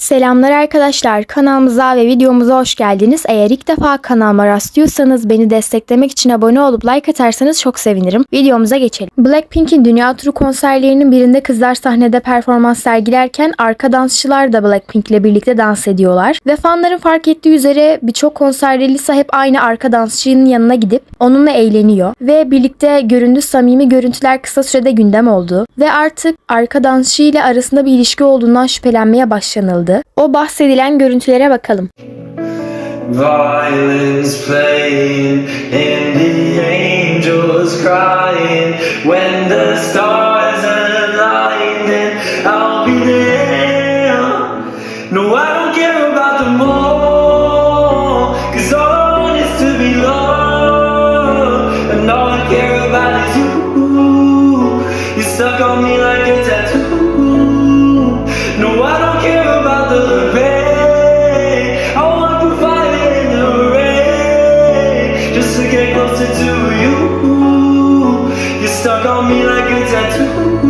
Selamlar arkadaşlar. Kanalımıza ve videomuza hoş geldiniz. Eğer ilk defa kanalıma rastlıyorsanız beni desteklemek için abone olup like atarsanız çok sevinirim. Videomuza geçelim. Blackpink'in dünya turu konserlerinin birinde kızlar sahnede performans sergilerken arka dansçılar da Blackpink ile birlikte dans ediyorlar. Ve fanların fark ettiği üzere birçok konserde Lisa hep aynı arka dansçının yanına gidip onunla eğleniyor. Ve birlikte göründüğü samimi görüntüler kısa sürede gündem oldu. Ve artık arka dansçı ile arasında bir ilişki olduğundan şüphelenmeye başlanıldı. O bahsedilen görüntülere bakalım. Violins playing and the angels crying. When the stars align, then I'll be there. No, I don't care about them all, cause all is to be loved. And all I care about is you. Just to get closer to you. You're stuck on me like a tattoo.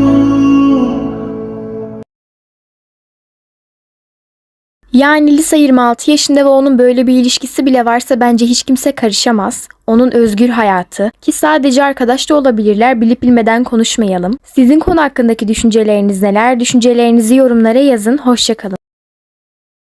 Yani Lisa 26 yaşında ve onun böyle bir ilişkisi bile varsa bence hiç kimse karışamaz. Onun özgür hayatı ki sadece arkadaş da olabilirler bilip bilmeden konuşmayalım. Sizin konu hakkındaki düşünceleriniz neler? Düşüncelerinizi yorumlara yazın. Hoşçakalın.